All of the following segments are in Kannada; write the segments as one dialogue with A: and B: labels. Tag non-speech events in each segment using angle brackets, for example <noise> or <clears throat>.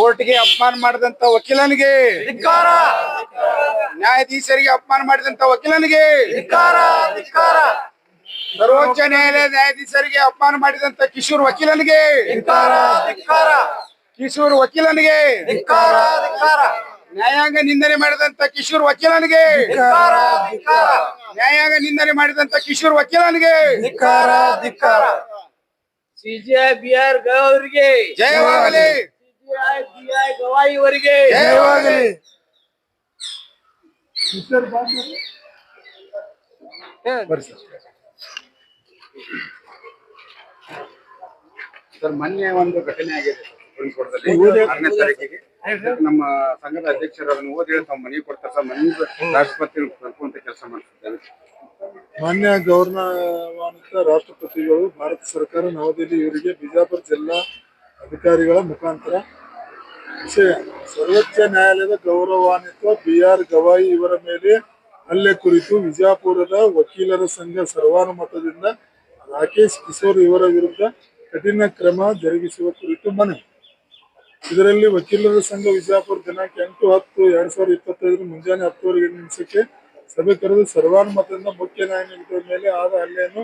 A: ಕೋರ್ಟ್ಗೆ ಅಪಮಾನ ಮಾಡಿದಂತ ವಕೀಲನಿಗೆ.
B: ಧಿಕ್ಕಾರ.
A: ನ್ಯಾಯಾಧೀಶರಿಗೆ ಅಪಮಾನ ಮಾಡಿದಂತ ವಕೀಲನಿಗೆ.
B: ಧಿಕ್ಕಾರ ಧಿಕ್ಕಾರ.
A: ಸರ್ವೋಚ್ಚ ನ್ಯಾಯಾಲಯ ನ್ಯಾಯಾಧೀಶರಿಗೆ ಅಪಮಾನ ಮಾಡಿದಂತ ಕಿಶೋರ್ ವಕೀಲನಿಗೆ.
B: ಧಿಕ್ಕಾರ ಧಿಕ್ಕಾರ.
A: ಕಿಶೋರ್ ವಕೀಲನಿಗೆ.
B: ಧಿಕ್ಕಾರ ಧಿಕ್ಕಾರ.
A: ನ್ಯಾಯಾಂಗ ನಿಂದನೆ ಮಾಡಿದಂತ ಕಿಶೋರ್ ವಕೀಲನಿಗೆ.
B: ಧಿಕ್ಕಾರ ಧಿಕ್ಕಾರ.
A: ನ್ಯಾಯಾಂಗ ನಿಂದನೆ ಮಾಡಿದಂತ ಕಿಶೋರ್ ವಕೀಲನಿಗೆ.
B: ಧಿಕ್ಕಾರ ಧಿಕ್ಕಾರ.
C: ಸಿಜಿಐ ಬಿಆರ್ ಗೌರಿಗೆ
A: ಜಯವಾಗಲಿ. ಸರ್. ಮೊನ್ನೆ ಒಂದು ಘಟನೆ ಆಗಿದೆ ಆರನೇ ತಾರೀಕಿಗೆ. ನಮ್ಮ ಸಂಘದ ಅಧ್ಯಕ್ಷರು ಅದನ್ನು ಓದಿ ತಮ್ಮ ತಾವು ಮನೆಗೆ ಕೊಡ್ತಾರೆ ಸರ್. ಮನೆ ರಾಷ್ಟ್ರಪತಿ ಕರ್ಕೊಂತ ಕೆಲಸ ಮಾಡ್ತಿದ್ದಾರೆ.
D: ಮಾನ್ಯ ಗೌರವಾನ್ವಿತ ರಾಷ್ಟ್ರಪತಿಗಳು ಭಾರತ ಸರ್ಕಾರ ನವದೆಹಲಿ ಇವರಿಗೆ ಬಿಜಾಪುರ ಜಿಲ್ಲಾ ಅಧಿಕಾರಿಗಳ ಮುಖಾಂತರ ಸರ್ವೋಚ್ಚ ನ್ಯಾಯಾಲಯದ ಗೌರವಾನ್ವಿತ ಬಿ ಆರ್ ಗವಾಯಿ ಇವರ ಮೇಲೆ ಹಲ್ಲೆ ಕುರಿತು ವಿಜಯಪುರದ ವಕೀಲರ ಸಂಘ ಸರ್ವಾನುಮತದಿಂದ ರಾಕೇಶ್ ಕಿಶೋರ್ ಇವರ ವಿರುದ್ಧ ಕಠಿಣ ಕ್ರಮ ಜರುಗಿಸುವ ಕುರಿತು ಮನವಿ. ಇದರಲ್ಲಿ ವಕೀಲರ ಸಂಘ ವಿಜಯಪುರ ದಿನಾಂಕ ಎಂಟು ಹತ್ತು ಎರಡ್ ಸಾವಿರದ ಇಪ್ಪತ್ತೈದರ ಮುಂಜಾನೆ ಹತ್ತುವರೆಗೆ ನಿಮಿಷಕ್ಕೆ ಸಭೆ ಕರೆದು ಸರ್ವಾನುಮತದಿಂದ ಮುಖ್ಯ ನ್ಯಾಯಾಲಯದ ಮೇಲೆ ಆದ ಹಲ್ಲೆಯನ್ನು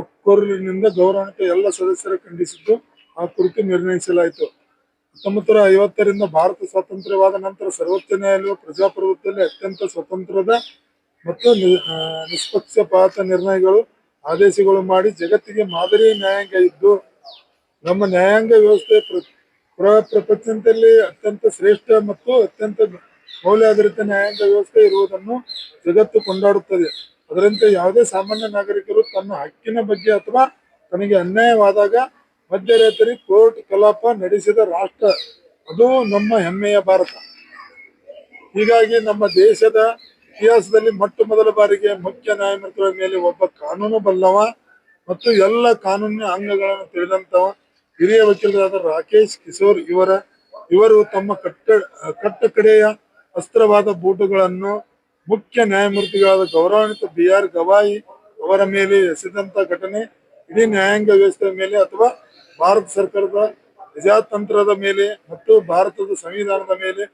D: ಒಕ್ಕೊರಲಿನಿಂದ ಗೌರವಾನ್ವಿತ ಎಲ್ಲ ಸದಸ್ಯರು ಖಂಡಿಸಿದ್ದು, ಆ ಕುರಿತು ನಿರ್ಣಯಿಸಲಾಯಿತು. ಹತ್ತೊಂಬತ್ತು ಐವತ್ತರಿಂದ ಭಾರತ ಸ್ವಾತಂತ್ರ್ಯವಾದ ನಂತರ ಸರ್ವೋಚ್ಚ ನ್ಯಾಯಾಲಯವು ಪ್ರಜಾಪ್ರಭುತ್ವದಲ್ಲಿ ಅತ್ಯಂತ ಸ್ವತಂತ್ರದ ಮತ್ತು ನಿಷ್ಪಕ್ಷಪಾತ ನಿರ್ಣಯಗಳು ಆದೇಶಗಳು ಮಾಡಿ ಜಗತ್ತಿಗೆ ಮಾದರಿ ನ್ಯಾಯಾಂಗ ಇದ್ದು, ನಮ್ಮ ನ್ಯಾಯಾಂಗ ವ್ಯವಸ್ಥೆ ಪ್ರ- ಪ್ರಪಂಚದಲ್ಲಿ ಅತ್ಯಂತ ಶ್ರೇಷ್ಠ ಮತ್ತು ಅತ್ಯಂತ ಮೌಲ್ಯಾಧಾರಿತ ನ್ಯಾಯಾಂಗ ವ್ಯವಸ್ಥೆ ಇರುವುದನ್ನು ಜಗತ್ತು ಕೊಂಡಾಡುತ್ತದೆ. ಅದರಂತೆ ಯಾವುದೇ ಸಾಮಾನ್ಯ ನಾಗರಿಕರು ತನ್ನ ಹಕ್ಕಿನ ಬಗ್ಗೆ ಅಥವಾ ತನಗೆ ಅನ್ಯಾಯವಾದಾಗ ಮಧ್ಯರಾತ್ರಿ ಕೋರ್ಟ್ ಕಲಾಪ ನಡೆಸಿದ ರಾಷ್ಟ್ರ, ಅದು ನಮ್ಮ ಹೆಮ್ಮೆಯ ಭಾರತ. ಹೀಗಾಗಿ ನಮ್ಮ ದೇಶದ ಇತಿಹಾಸದಲ್ಲಿ ಮೊಟ್ಟ ಮೊದಲ ಬಾರಿಗೆ ಮುಖ್ಯ ನ್ಯಾಯಮೂರ್ತಿಗಳ ಮೇಲೆ ಒಬ್ಬ ಕಾನೂನು ಬಲ್ಲವ ಮತ್ತು ಎಲ್ಲ ಕಾನೂನಿನ ಅಂಗಗಳನ್ನು ತಿಳಿದಂತವ ಹಿರಿಯ ವಕೀಲರಾದ ರಾಕೇಶ್ ಕಿಶೋರ್ ಇವರ, ಇವರು ತಮ್ಮ ಕಟ್ಟ, ಕಟ್ಟಕಡೆಯ ಅಸ್ತ್ರವಾದ ಬೂಟುಗಳನ್ನು ಮುಖ್ಯ ನ್ಯಾಯಮೂರ್ತಿಗಳಾದ ಗೌರವಾನ್ವಿತ ಬಿ ಆರ್ ಗವಾಯಿ ಅವರ ಮೇಲೆ ಎಸೆದಂತ ಘಟನೆ, ಇಡೀ ನ್ಯಾಯಾಂಗ ವ್ಯವಸ್ಥೆಯ ಮೇಲೆ ಅಥವಾ ಭಾರತ ಸರ್ಕಾರದ ಪ್ರಜಾತಂತ್ರದ ಮೇಲೆ ಮತ್ತು ಭಾರತದ ಸಂವಿಧಾನದ ಮೇಲೆ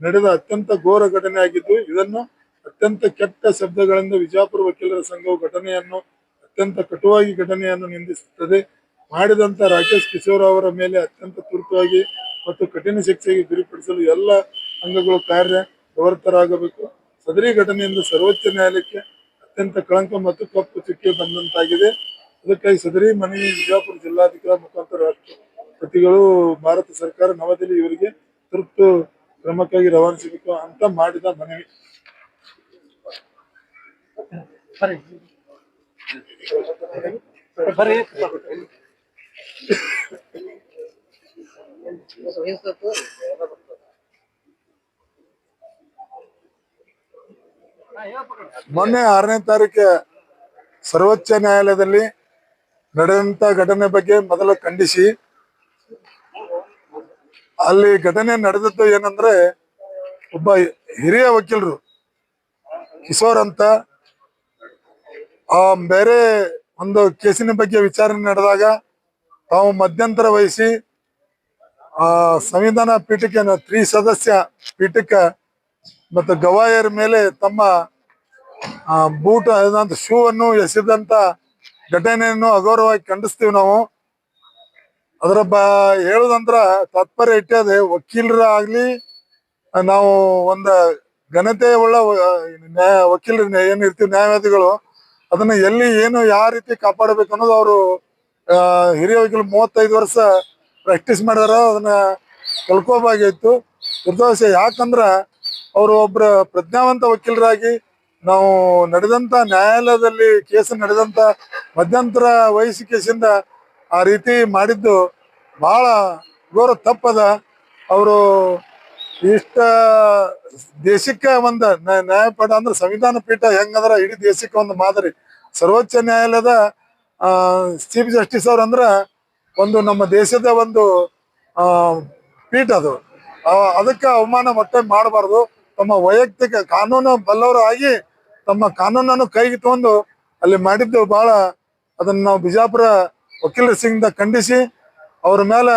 D: ನಡೆದ ಅತ್ಯಂತ ಘೋರ ಘಟನೆ ಆಗಿದ್ದು, ಇದನ್ನು ಅತ್ಯಂತ ಕೆಟ್ಟ ಶಬ್ದಗಳಿಂದ ವಿಜಾಪುರ ವಕೀಲರ ಸಂಘವು ಘಟನೆಯನ್ನು, ಅತ್ಯಂತ ಕಟುವಾಗಿ ಘಟನೆಯನ್ನು ನಿಂದಿಸುತ್ತದೆ. ಮಾಡಿದಂತ ರಾಕೇಶ್ ಕಿಶೋರ್ ಅವರ ಮೇಲೆ ಅತ್ಯಂತ ತುರ್ತಾಗಿ ಮತ್ತು ಕಠಿಣ ಶಿಕ್ಷೆಗೆ ಗುರಿಪಡಿಸಲು ಎಲ್ಲ ಅಂಗಗಳು ಕಾರ್ಯ ಪ್ರವೃತ್ತರಾಗಬೇಕು. ಸದರಿ ಘಟನೆಯಿಂದ ಸರ್ವೋಚ್ಚ ನ್ಯಾಯಾಲಯಕ್ಕೆ ಅತ್ಯಂತ ಕಳಂಕ ಮತ್ತು ಕಪ್ಪು ಚುಕ್ಕೆ ಬಂದಂತಾಗಿದೆ. ಅದಕ್ಕಾಗಿ ಸದರಿ ಮನವಿ ಬಿಜಾಪುರ ಜಿಲ್ಲಾಧಿಕಾರಿ ಮುಖಾಂತರ ಪ್ರತಿಗಳು ಭಾರತ ಸರ್ಕಾರ ನವದೆಹಲಿ ಇವರಿಗೆ ತುರ್ತು ಕ್ರಮಕ್ಕಾಗಿ ರವಾನಿಸಬೇಕು ಅಂತ ಮಾಡಿದ ಮನವಿ. ಮೊನ್ನೆ ಆರನೇ ತಾರೀಕು ಸರ್ವೋಚ್ಚ ನ್ಯಾಯಾಲಯದಲ್ಲಿ ನಡೆದಂತ ಘಟನೆ ಬಗ್ಗೆ ಮೊದಲು ಖಂಡಿಸಿ. ಅಲ್ಲಿ ಘಟನೆ ನಡೆದದ್ದು ಏನಂದ್ರೆ ಒಬ್ಬ ಹಿರಿಯ ವಕೀಲರು, ಕಿಶೋರ್ ಅಂತ. ಆ ಬೇರೆ ಒಂದು ಕೇಸಿನ ಬಗ್ಗೆ ವಿಚಾರಣೆ ನಡೆದಾಗ ತಾವು ಮಧ್ಯಂತರ ವಹಿಸಿ ಆ ಸಂವಿಧಾನ ಪೀಠಕ್ಕೆ ತ್ರೀ ಸದಸ್ಯ ಪೀಠಕ್ಕೆ ಮತ್ತು ಗವಾಯರ ಮೇಲೆ ತಮ್ಮ ಬೂಟ್ ಶೂ ಅನ್ನು ಎಸೆದಂತ ಘಟನೆಯನ್ನು ಅಗೌರವಾಗಿ ಖಂಡಿಸ್ತೀವಿ ನಾವು. ಅದರ ಬ ಹೇಳುದಂದ್ರ ತಾತ್ಪರ್ಯ ಇಟ್ಟದೆ ವಕೀಲರ ಆಗ್ಲಿ ನಾವು ಒಂದ ಘನತೆ ಉಳ್ಳ ವಕೀಲರು ಏನ್ ಇರ್ತೀವಿ ನ್ಯಾಯವಾದಿಗಳು, ಅದನ್ನ ಎಲ್ಲಿ, ಏನು, ಯಾವ ರೀತಿ ಕಾಪಾಡಬೇಕು ಅನ್ನೋದು ಅವರು ಹಿರಿಯ ವಕೀಲ ಮೂವತ್ತೈದು ವರ್ಷ ಪ್ರಾಕ್ಟೀಸ್ ಮಾಡಿದಾರ, ಅದನ್ನ ಕಲ್ಕೋಬಾಗಿತ್ತು ದುರ್ದೋಷ ಯಾಕಂದ್ರ, ಅವರು ಒಬ್ರ ಪ್ರಜ್ಞಾವಂತ ವಕೀಲರಾಗಿ ನಾವು ನಡೆದಂತ ನ್ಯಾಯಾಲಯದಲ್ಲಿ ಕೇಸ್ ನಡೆದಂತ ಮಧ್ಯಂತರ ವಯಸ್ಸು ಕೇಸಿಂದ ಆ ರೀತಿ ಮಾಡಿದ್ದು ಬಹಳ ಘೋರ ತಪ್ಪದ. ಅವರು ಇಷ್ಟ ದೇಶಕ್ಕೆ ಒಂದು ನ್ಯಾ- ನ್ಯಾಯಪೀಠ ಅಂದ್ರೆ ಸಂವಿಧಾನ ಪೀಠ ಹೆಂಗಂದ್ರ ಇಡೀ ದೇಶಕ್ಕೆ ಒಂದು ಮಾದರಿ. ಸರ್ವೋಚ್ಚ ನ್ಯಾಯಾಲಯದ ಚೀಫ್ ಜಸ್ಟಿಸ್ ಅವ್ರ ಅಂದ್ರ ಒಂದು ನಮ್ಮ ದೇಶದ ಒಂದು ಪೀಠ ಅದು. ಅದಕ್ಕೆ ಅವಮಾನ ಮತ್ತೆ ಮಾಡಬಾರ್ದು. ತಮ್ಮ ವೈಯಕ್ತಿಕ ಕಾನೂನು ಬಲ್ಲವರು ಆಗಿ ತಮ್ಮ ಕಾನೂನನ್ನು ಕೈಗೆ ತಗೊಂಡು ಅಲ್ಲಿ ಮಾಡಿದ್ದು ಬಹಳ ಅದನ್ನ ನಾವು ಬಿಜಾಪುರ ವಕೀಲರ ಸಿಂಗ್ದ ಖಂಡಿಸಿ ಅವ್ರ ಮೇಲೆ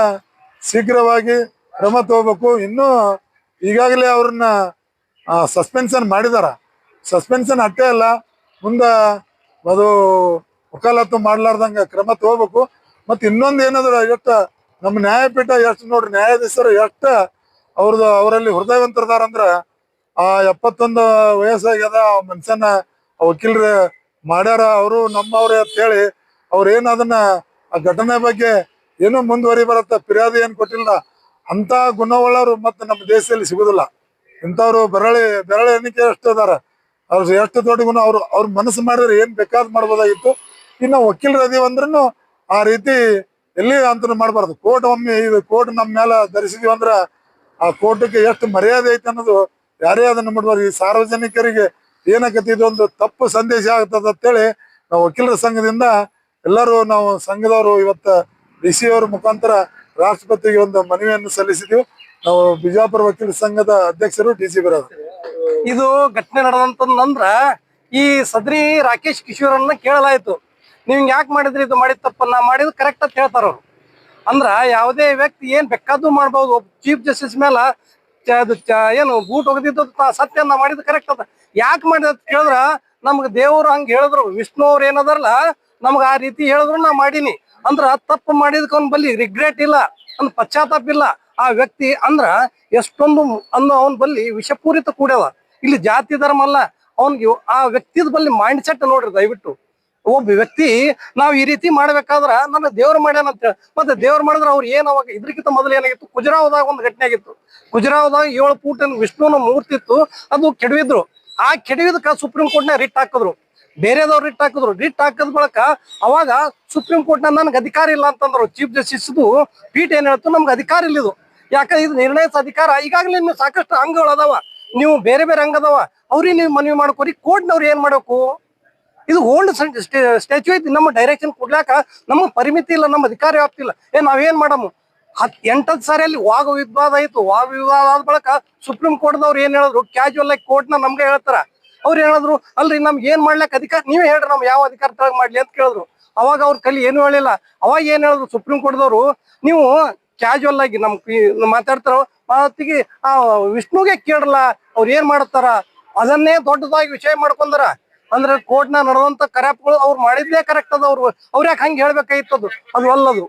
D: ಶೀಘ್ರವಾಗಿ ಕ್ರಮ ತಗೋಬೇಕು. ಇನ್ನೂ ಈಗಾಗಲೇ ಅವ್ರನ್ನ ಸಸ್ಪೆನ್ಷನ್ ಮಾಡಿದಾರ. ಸಸ್ಪೆನ್ಷನ್ ಅಟ್ಟೇ ಅಲ್ಲ, ಮುಂದ ಅದು ವಕಾಲತ್ತು ಮಾಡ್ಲಾರ್ದಂಗ ಕ್ರಮ ತಗೋಬೇಕು. ಮತ್ತೆ ಇನ್ನೊಂದು ಏನಾದ್ರು ಎಷ್ಟ, ನಮ್ಮ ನ್ಯಾಯಪೀಠ ಎಷ್ಟು ನೋಡ್ರಿ, ನ್ಯಾಯಾಧೀಶರು ಎಷ್ಟು ಅವ್ರದ್ದು, ಅವರಲ್ಲಿ ಹೃದಯವಂತರದಾರ ಅಂದ್ರ ಆ ಎಪ್ಪತ್ತೊಂದು ವಯಸ್ಸಾಗ್ಯದ ಮನುಷ್ಯನ ವಕೀಲರು ಮಾಡ್ಯಾರ. ಅವರು ನಮ್ಮವ್ರೆ ಅಂತ ಹೇಳಿ ಅವ್ರ ಏನ್ ಅದನ್ನ ಆ ಘಟನೆ ಬಗ್ಗೆ ಏನೋ ಮುಂದುವರಿ ಬರತ್ತ, ಫಿರ್ಯಾದಿ ಏನ್ ಕೊಟ್ಟಿಲ್ಲ. ಅಂತ ಗುಣವುಳ್ಳವರು ಮತ್ತೆ ನಮ್ಮ ದೇಶದಲ್ಲಿ ಸಿಗುದಿಲ್ಲ. ಇಂಥವ್ರು ಬೆರಳಿ ಬೆರಳಿ ಎಣಿಕೆ ಎಷ್ಟು ಅದಾರ. ಅವ್ರ ಎಷ್ಟು ದೊಡ್ಡ ಗುಣ, ಅವ್ರು, ಅವ್ರ ಮನಸ್ಸು ಮಾಡಿದ್ರೆ ಏನ್ ಬೇಕಾದ್ ಮಾಡ್ಬೋದಾಗಿತ್ತು. ಇನ್ನು ವಕೀಲರು ಅದೀವಿ ಅಂದ್ರೂ ಆ ರೀತಿ ಎಲ್ಲಿ ಅಂತ ಮಾಡಬಾರ್ದು. ಕೋರ್ಟ್ ಒಮ್ಮೆ ಇದು ಕೋರ್ಟ್ ನಮ್ಮ ಮೇಲೆ ಧರಿಸಿದೀವಿ ಅಂದ್ರ ಆ ಕೋರ್ಟ್ಗೆ ಎಷ್ಟು ಮರ್ಯಾದೆ ಐತೆ ಅನ್ನೋದು ಯಾರೇ ಅದನ್ನ ಮಾಡ್ಬಾರ್ದು ಈ ಸಾರ್ವಜನಿಕರಿಗೆ ಏನಕತಿ ಇದೊಂದು ತಪ್ಪು ಸಂದೇಶ ಆಗ್ತದ ಅಂತೇಳಿ ನಾವು ವಕೀಲರ ಸಂಘದಿಂದ ಎಲ್ಲರೂ ನಾವು ಸಂಘದವರು ಇವತ್ತ ಡಿ ಸಿ ಅವರ ಮುಖಾಂತರ ರಾಷ್ಟ್ರಪತಿಗೆ ಒಂದು ಮನವಿಯನ್ನು ಸಲ್ಲಿಸಿದ್ವಿ. ನಾವು ಬಿಜಾಪುರ ವಕೀಲರ ಸಂಘದ ಅಧ್ಯಕ್ಷರು ಡಿ ಸಿ ಬರೋದು.
E: ಇದು ಘಟನೆ ನಡೆದಂತಂದ್ರ ಈ ಸದ್ರಿ ರಾಕೇಶ್ ಕಿಶೋರನ್ನ ಕೇಳಲಾಯ್ತು. ನೀವ್ ಯಾಕೆ ಮಾಡಿದ್ರಿ, ಇದು ಮಾಡಿದ ತಪ್ಪನ್ನ? ಮಾಡಿದ್ ಕರೆಕ್ಟ್ ಅಂತ ಹೇಳ್ತಾರ ಅವ್ರು. ಅಂದ್ರ ಯಾವುದೇ ವ್ಯಕ್ತಿ ಏನ್ ಬೇಕಾದ್ರು ಮಾಡ್ಬೋದು. ಚೀಫ್ ಜಸ್ಟಿಸ್ ಮೇಲ ಚ- ಅದು ಚ- ಏನು ಬೂಟ್ ಒಗದಿದ್ದು ಸತ್ಯ ನಾ ಮಾಡಿದ್ ಕರೆಕ್ಟ್ ಅದ. ಯಾಕೆ ಮಾಡಿದ ಕೇಳಿದ್ರ, ನಮ್ಗ ದೇವ್ರು ಹಂಗ ಹೇಳಿದ್ರು. ವಿಷ್ಣು ಅವ್ರ ಏನದಾರಲ್ಲ, ನಮ್ಗ ಆ ರೀತಿ ಹೇಳಿದ್ರು ನಾ ಮಾಡೀನಿ. ಅಂದ್ರ ತಪ್ಪು ಮಾಡಿದಕ್ಕೆ ಅವ್ನ ಬಲ್ಲಿ ರಿಗ್ರೆಟ್ ಇಲ್ಲ ಅಂದ್ ಪಶ್ಚಾತ್ತಾಪ ಇಲ್ಲ. ಆ ವ್ಯಕ್ತಿ ಅಂದ್ರ ಎಷ್ಟೊಂದು ಅನ್ನೋ ಅವನ ಬಲ್ಲಿ ವಿಷಪೂರಿತ ಕೂಡ್ಯದ ಇಲ್ಲಿ ಜಾತಿ ಧರ್ಮ ಅಲ್ಲ, ಅವನ್ಗೆ ಆ ವ್ಯಕ್ತಿದ ಬಲ್ಲಿ ಮೈಂಡ್ ಸೆಟ್ ನೋಡ್ರಿ ದಯವಿಟ್ಟು. ಒಬ್ಬ ವ್ಯಕ್ತಿ ನಾವ್ ಈ ರೀತಿ ಮಾಡ್ಬೇಕಾದ್ರ ನನ್ನ ದೇವ್ರ ಮಾಡ್ಯಾನ ಅಂತ ಹೇಳಿ. ಮತ್ತೆ ದೇವ್ರ ಮಾಡಿದ್ರ ಅವ್ರು ಏನ್ ಅವಾಗ ಇದ್ರಕ್ಕಿಂತ ಮೊದಲು ಏನಾಗಿತ್ತು? ಕುಜರಾವದಾಗ ಒಂದು ಘಟನೆ ಆಗಿತ್ತು. ಕುಜರಾವದಾಗ ಏಳು ಪೂಟನ್ ವಿಷ್ಣುನ ಮೂರ್ತಿ ಇತ್ತು. ಅದು ಕೆಡವಿದ್ರು. ಆ ಕೆಡವಿದಕ್ಕ ಸುಪ್ರೀಂ ಕೋರ್ಟ್ನ ರಿಟ್ ಹಾಕಿದ್ರು. ಬೇರೆದವ್ರು ರಿಟ್ ಹಾಕಿದ್ರು. ರಿಟ್ ಹಾಕದ ಬಳಕ ಅವಾಗ ಸುಪ್ರೀಂ ಕೋರ್ಟ್ನ ನನ್ಗೆ ಅಧಿಕಾರ ಇಲ್ಲ ಅಂತಂದ್ರು. ಚೀಫ್ ಜಸ್ಟಿಸ್ ಪೀಠ ಏನ್ ಹೇಳ್ತು? ನಮ್ಗೆ ಅಧಿಕಾರ ಇಲ್ಲ ಇದು. ಯಾಕಂದ್ರೆ ಇದು ನಿರ್ಣಯಿಸ ಅಧಿಕಾರ? ಈಗಾಗಲೇ ನೀವು ಸಾಕಷ್ಟು ಅಂಗಗಳು ಅದಾವ. ನೀವು ಬೇರೆ ಬೇರೆ ಅಂಗ ಅದಾವ ಅವ್ರಿಗೆ ನೀವು ಮನವಿ ಮಾಡ್ಕೋರಿ. ಕೋರ್ಟ್ನವ್ರು ಏನ್ ಮಾಡಬೇಕು? ಇದು ಓಲ್ಡ್ ಸ್ಟ್ಯಾಚ್ಯೂ ಐತಿ. ನಮ್ಮ ಡೈರೆಕ್ಷನ್ ಕೊಡ್ಲಾಕ ನಮ್ಮ ಪರಿಮಿತಿ ಇಲ್ಲ, ನಮ್ಮ ಅಧಿಕಾರ ವ್ಯಾಪ್ತಿ ಇಲ್ಲ. ಏ, ನಾವೇನ್ ಮಾಡಮು? ಹತ್ ಎಂಟದ್ ಸಾರಿ ಅಲ್ಲಿ ವಾಗ ವಿವಾದ ಆಯ್ತು. ವಾಗ ವಿವಾದ ಆದ ಬಳಿಕ ಸುಪ್ರೀಂ ಕೋರ್ಟ್ದವ್ರು ಏನ್ ಹೇಳಿದ್ರು? ಕ್ಯಾಶುವಲ್ ಆಗಿ ಕೋರ್ಟ್ನ ನಮ್ಗೆ ಹೇಳ್ತಾರ. ಅವ್ರು ಹೇಳಿದ್ರು? ಅಲ್ರಿ, ನಮ್ಗೆ ಏನ್ ಮಾಡ್ಲಾಕ ಅಧಿಕಾರ ನೀವೇ ಹೇಳ್ರಿ ನಮ್ ಯಾವ ಅಧಿಕಾರ ತಳಗ ಮಾಡ್ಲಿ ಅಂತ ಕೇಳಿದ್ರು. ಅವಾಗ ಅವ್ರ ಕಲಿ ಏನು ಹೇಳಿಲ್ಲ. ಅವಾಗ ಏನ್ ಹೇಳಿದ್ರು ಸುಪ್ರೀಂ ಕೋರ್ಟ್ದವ್ರು ನೀವು ಕ್ಯಾಜುವಲ್ ಆಗಿ ನಮ್ ಮಾತಾಡ್ತಾರ, ಮಾತಿಗೆ ಆ ವಿಷ್ಣುಗೆ ಕೇಳಲ್ಲ ಅವ್ರು ಏನ್ ಮಾಡ್ತಾರ ಅದನ್ನೇ ದೊಡ್ಡದಾಗಿ ವಿಷಯ ಮಾಡ್ಕೊಂಡಾರ. ಅಂದ್ರೆ ಕೋರ್ಟ್ನ ನಡೆದಂತ ಕರಾಪ್ಗಳು ಅವ್ರು ಮಾಡಿದ್ದೇ ಕರೆಕ್ಟ್ ಅದ. ಅವ್ರು, ಅವ್ರ ಯಾಕೆ ಹಂಗೆ ಅದು ಅದು ಅಲ್ಲದು.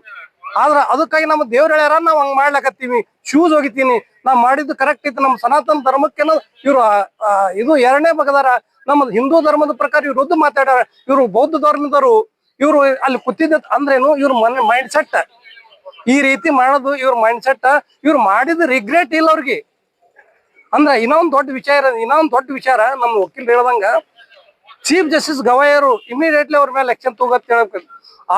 E: ಆದ್ರ ಅದಕ್ಕಾಗಿ ನಮ್ಮ ದೇವ್ರ ಹೇಳ್ಯಾರ ನಾವ್ ಹಂಗ್ ಮಾಡ್ಲಕತ್ತೀವಿ. ಶೂಸ್ ಹೋಗಿತೀನಿ ನಾ ಮಾಡಿದ್ದು ಕರೆಕ್ಟ್ ಐತಿ ನಮ್ಮ ಸನಾತನ ಧರ್ಮಕ್ಕೆ ಇವ್ರು ಇದು ಎರಡನೇ ಬಗದಾರ. ನಮ್ಮ ಹಿಂದೂ ಧರ್ಮದ ಪ್ರಕಾರ ಇವ್ರು ಉದ್ದು ಮಾತಾಡ್ಯಾರ. ಇವ್ರು ಬೌದ್ಧ ಧರ್ಮದವರು. ಇವ್ರು ಅಲ್ಲಿ ಕೂತಿದ್ದ ಅಂದ್ರೇನು ಇವ್ರ ಮನೆ ಮೈಂಡ್ ಸೆಟ್ ಈ ರೀತಿ ಮಾಡೋದು ಇವ್ರ ಮೈಂಡ್ ಸೆಟ್ ಇವ್ರು ಮಾಡಿದ ರಿಗ್ರೆಟ್ ಇಲ್ಲ ಅವ್ರಿಗೆ. ಅಂದ್ರೆ ಇನ್ನೊಂದ್ ದೊಡ್ಡ ವಿಚಾರ, ಇನ್ನೊಂದ್ ದೊಡ್ಡ ವಿಚಾರ ನಮ್ಮ ವಕೀಲ್ ಹೇಳ್ದಂಗ ಚೀಫ್ ಜಸ್ಟಿಸ್ ಗವಾಯರು ಇಮಿಡಿಯೇಟ್ಲಿ ಅವ್ರ ಮೇಲೆ ಆಕ್ಷನ್ ತಗೋತ್ ಕೇಳಬೇಕು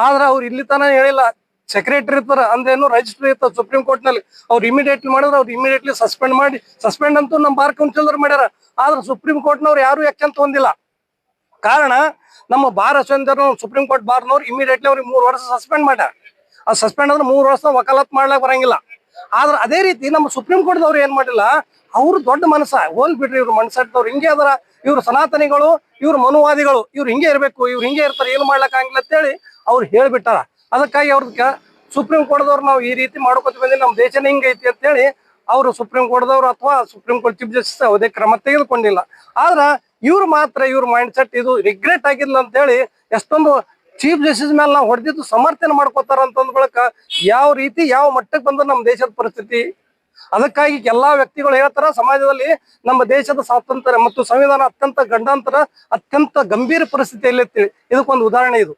E: ಆದ್ರೆ ಅವ್ರು ಇಲ್ಲಿ ತನ ಹೇಳಿಲ್ಲ. ಸೆಕ್ರೆಟರಿ ಇರ್ತಾರ, ಅಂದ್ರೇನು ರಿಜಿಸ್ಟರ್ ಇರ್ತಾರ ಸುಪ್ರೀಂ ಕೋರ್ಟ್ನಲ್ಲಿ. ಅವ್ರು ಇಮಿಡಿಯೇಟ್ಲಿ ಮಾಡಿದ್ರೆ ಅವ್ರು ಇಮಿಡಿಯೇಟ್ಲಿ ಸಸ್ಪೆಂಡ್ ಮಾಡಿ ಸಸ್ಪೆಂಡ್ ಅಂತೂ ನಮ್ಮ ಬಾರ್ ಕೌನ್ಸಿಲರ್ ಮಾಡ್ಯಾರ. ಆದ್ರೆ ಸುಪ್ರೀಂ ಕೋರ್ಟ್ನವ್ರು ಯಾರು ಆಕ್ಷನ್ ತಗೊಂಡಿಲ್ಲ. ಕಾರಣ, ನಮ್ಮ ಬಾರ್ ಅಸೋಸಿಯೇಷನ್ ಸುಪ್ರೀಂ ಕೋರ್ಟ್ ಬಾರ್ನವ್ರು ಇಮಿಡಿಯೇಟ್ಲಿ ಅವ್ರಿಗೆ ಮೂರು ವರ್ಷ ಸಸ್ಪೆಂಡ್ ಮಾಡ್ಯಾರ. ಆ ಸಸ್ಪೆಂಡ್ ಅಂದ್ರೆ ಮೂರು ವರ್ಷ ವಕಾಲತ್ ಮಾಡ್ಲಾಕ್ ಬರಂಗಿಲ್ಲ. ಆದ್ರೆ ಅದೇ ರೀತಿ ನಮ್ಮ ಸುಪ್ರೀಂ ಕೋರ್ಟ್ದವ್ರು ಏನ್ ಮಾಡಿಲ್ಲ, ಅವ್ರು ದೊಡ್ಡ ಮನಸ್ಸ, ಹೋಲ್ ಬಿಡ್ರಿ ಇವ್ರು ಮನಸ್ಸಾಡ್ತವ್ರು ಹಿಂಗೆ ಅದರ. ಇವ್ರು ಸನಾತನಿಗಳು, ಇವ್ರು ಮನುವಾದಿಗಳು, ಇವ್ರು ಹಿಂಗೆ ಇರಬೇಕು, ಇವ್ರು ಹಿಂಗೆ ಇರ್ತಾರೆ, ಏನು ಆಗಿಲ್ಲ ಅಂತೇಳಿ ಅವ್ರು ಹೇಳ್ಬಿಟ್ಟಾರ. ಅದಕ್ಕಾಗಿ ಅವ್ರದಕ್ಕೆ ಸುಪ್ರೀಂ ಕೋರ್ಟ್ದವ್ರು ನಾವು ಈ ರೀತಿ ಮಾಡ್ಕೊತ ಬಂದಿವಿ ನಮ್ಮ ದೇಶನೇ ಹಿಂಗೈತಿ ಅಂತೇಳಿ ಅವರು ಸುಪ್ರೀಂ ಕೋರ್ಟ್ದವ್ರು ಅಥವಾ ಸುಪ್ರೀಂ ಕೋರ್ಟ್ ಚೀಫ್ ಜಸ್ಟಿಸ್ ಯಾವುದೇ ಕ್ರಮ ತೆಗೆದುಕೊಂಡಿಲ್ಲ. ಆದ್ರ ಇವ್ರು ಮಾತ್ರ ಇವ್ರ ಮೈಂಡ್ ಸೆಟ್ ಇದು ರಿಗ್ರೆಟ್ ಆಗಿಲ್ಲ ಅಂತೇಳಿ ಎಷ್ಟೊಂದು ಚೀಫ್ ಜಸ್ಟಿಸ್ ಮೇಲೆ ನಾವು ಹೊಡೆದಿದ್ದು ಸಮರ್ಥನೆ ಮಾಡ್ಕೋತಾರ ಅಂತಂದ್ ಬಳಕ ಯಾವ ರೀತಿ ಯಾವ ಮಟ್ಟಕ್ಕೆ ಬಂದ ನಮ್ಮ ದೇಶದ ಪರಿಸ್ಥಿತಿ ಅದಕ್ಕಾಗಿ ಎಲ್ಲಾ ವ್ಯಕ್ತಿಗಳು ಹೇಳ್ತಾರ ಸಮಾಜದಲ್ಲಿ ನಮ್ಮ ದೇಶದ ಸ್ವಾತಂತ್ರ್ಯ ಮತ್ತು ಸಂವಿಧಾನ ಅತ್ಯಂತ ಗಂಡಾಂತರ ಅತ್ಯಂತ ಗಂಭೀರ ಪರಿಸ್ಥಿತಿಯಲ್ಲಿ ಇದಕ್ಕೊಂದು ಉದಾಹರಣೆ ಇದು.